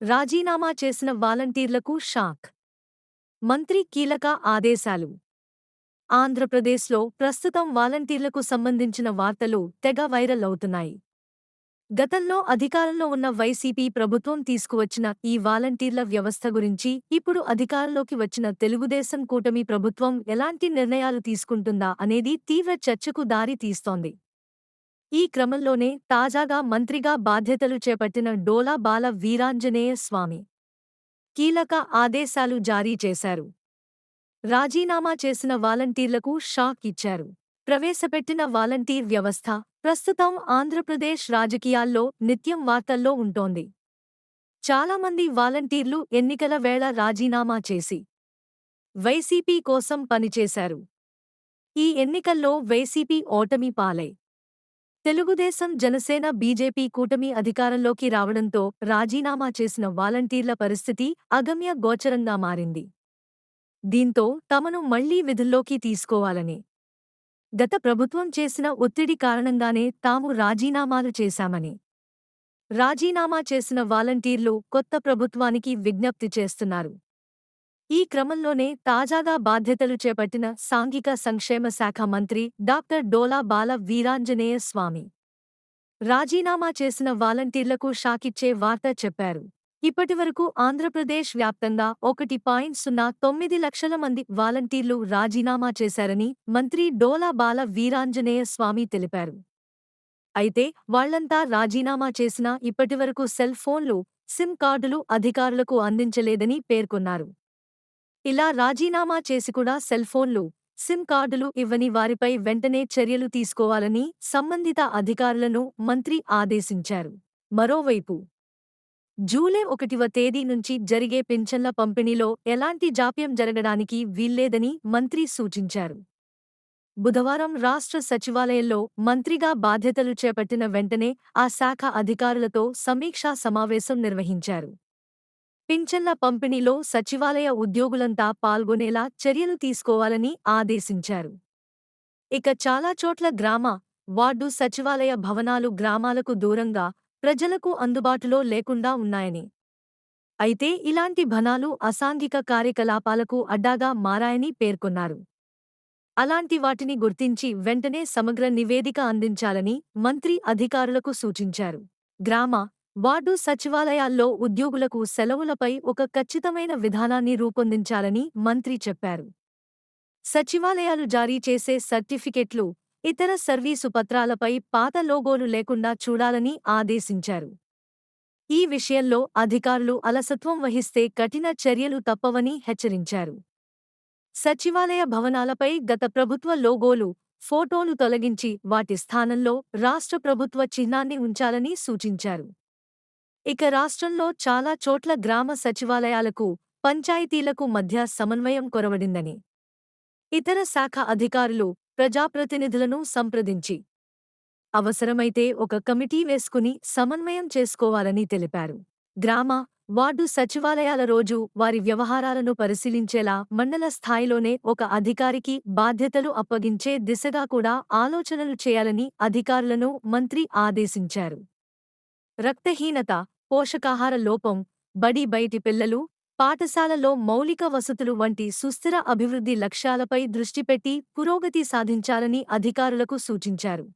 రాజీనామా చేసిన వాలంటీర్లకు షాక్. మంత్రి కీలక ఆదేశాలు. ఆంధ్రప్రదేశ్లో ప్రస్తుతం వాలంటీర్లకు సంబంధించిన వార్తలు తెగ వైరల్ అవుతున్నాయి. గతంలో అధికారంలో ఉన్న వైసీపీ ప్రభుత్వం తీసుకువచ్చిన ఈ వాలంటీర్ల వ్యవస్థ గురించి ఇప్పుడు అధికారంలోకి వచ్చిన తెలుగుదేశం కూటమి ప్రభుత్వం ఎలాంటి నిర్ణయాలు తీసుకుంటుందా అనేది తీవ్ర చర్చకు దారి తీస్తోంది ఈ క్రమంలోనే తాజాగా మంత్రిగా బాధ్యతలు చేపట్టిన డోలా బాల వీరాంజనేయ స్వామి కీలక ఆదేశాలు జారీ చేశారు. రాజీనామా చేసిన వాలంటీర్లకు షాక్ ఇచ్చారు. ప్రవేశపెట్టిన వాలంటీర్ వ్యవస్థ ప్రస్తుతం ఆంధ్రప్రదేశ్ రాజకీయాల్లో నిత్యం వార్తల్లో ఉంటోంది. చాలామంది వాలంటీర్లు ఎన్నికల వేళ రాజీనామా చేసి వైసీపీ కోసం పనిచేశారు. ఈ ఎన్నికల్లో వైసీపీ ఓటమి పాలై తెలుగుదేశం జనసేన బీజేపీ కూటమి అధికారంలోకి రావడంతో రాజీనామా చేసిన వాలంటీర్ల పరిస్థితి అగమ్య గోచరంగా మారింది. దీంతో తమను మళ్ళీ విధుల్లోకి తీసుకోవాలని గత ప్రభుత్వం చేసిన ఒత్తిడి కారణంగానే తాము రాజీనామాలు చేశామని రాజీనామా చేసిన వాలంటీర్లు కొత్త ప్రభుత్వానికి విజ్ఞప్తి చేస్తున్నారు. ఈ క్రమంలోనే తాజాగా బాధ్యతలు చేపట్టిన సాంఘిక సంక్షేమ శాఖ మంత్రి డాక్టర్ డోలా బాల వీరాంజనేయ స్వామి. రాజీనామా చేసిన వాలంటీర్లకు షాకిచ్చే వార్త చెప్పారు. ఇప్పటివరకు ఆంధ్రప్రదేశ్ వ్యాప్తంగా ఒకటి పాయింట్ సున్నా తొమ్మిది లక్షల మంది వాలంటీర్లు రాజీనామా చేశారని మంత్రి డోలా బాల వీరాంజనేయ స్వామి తెలిపారు. అయితే వాళ్ళంతా రాజీనామా చేసినా ఇప్పటివరకు సెల్ ఫోన్లు సిమ్ కార్డులు అధికారులకు అందించలేదని పేర్కొన్నారు. ఇలా రాజీనామా చేసి కూడా సెల్ఫోన్లు సిమ్ కార్డులు ఇవ్వని వారిపై వెంటనే చర్యలు తీసుకోవాలని సంబంధిత అధికారులను మంత్రి ఆదేశించారు. మరోవైపు జూలై ఒకటివ తేదీ నుంచి జరిగే పింఛన్ల పంపిణీలో ఎలాంటి జాప్యం జరగడానికి వీల్లేదని మంత్రి సూచించారు. బుధవారం రాష్ట్ర సచివాలయంలో మంత్రిగా బాధ్యతలు చేపట్టిన వెంటనే ఆ శాఖ అధికారులతో సమీక్షా సమావేశం నిర్వహించారు. పింఛన్ల పంపిణీలో సచివాలయ ఉద్యోగులంతా పాల్గొనేలా చర్యలు తీసుకోవాలని ఆదేశించారు. ఇక చాలా చోట్ల గ్రామ వార్డు సచివాలయ భవనాలు గ్రామాలకు దూరంగా ప్రజలకు అందుబాటులో లేకుండా ఉన్నాయని. అయితే ఇలాంటి భనాలు అసాంఘిక కార్యకలాపాలకు అడ్డాగా మారాయని పేర్కొన్నారు. అలాంటి వాటిని గుర్తించి వెంటనే సమగ్ర నివేదిక అందించాలని మంత్రి అధికారులకు సూచించారు. గ్రామ వార్డు సచివాలయాల్లో ఉద్యోగులకు సెలవులపై ఒక ఖచ్చితమైన విధానాన్ని రూపొందించాలని మంత్రి చెప్పారు. సచివాలయాలు జారీ చేసే సర్టిఫికెట్లు ఇతర సర్వీసు పత్రాలపై పాత లోగోలు లేకుండా చూడాలని ఆదేశించారు. ఈ విషయంలో అధికారులు అలసత్వం వహిస్తే కఠిన చర్యలు తప్పవని హెచ్చరించారు. సచివాలయ భవనాలపై గత ప్రభుత్వ లోగోలు ఫోటోలు తొలగించి వాటి స్థానంలో రాష్ట్ర ప్రభుత్వ చిహ్నాన్ని ఉంచాలని సూచించారు. ఇక రాష్ట్రంలో చాలా చోట్ల గ్రామ సచివాలయాలకు పంచాయతీలకు మధ్య సమన్వయం కొరవడిందని. ఇతర శాఖ అధికారులు ప్రజాప్రతినిధులను సంప్రదించి అవసరమైతే ఒక కమిటీ వేసుకుని సమన్వయం చేసుకోవాలని తెలిపారు. గ్రామ వార్డు సచివాలయాల రోజు వారి వ్యవహారాలను పరిశీలించేలా మండల స్థాయిలోనే ఒక అధికారికి బాధ్యతలు అప్పగించే దిశగా కూడా ఆలోచనలు చేయాలని అధికారులను మంత్రి ఆదేశించారు. రక్తహీనత పోషకాహార లోపం బడి బయటి పిల్లలు పాఠశాలలో మౌలిక వసతులు వంటి సుస్థిర అభివృద్ధి లక్ష్యాలపై దృష్టిపెట్టి పురోగతి సాధించాలని అధికారులకు సూచించారు.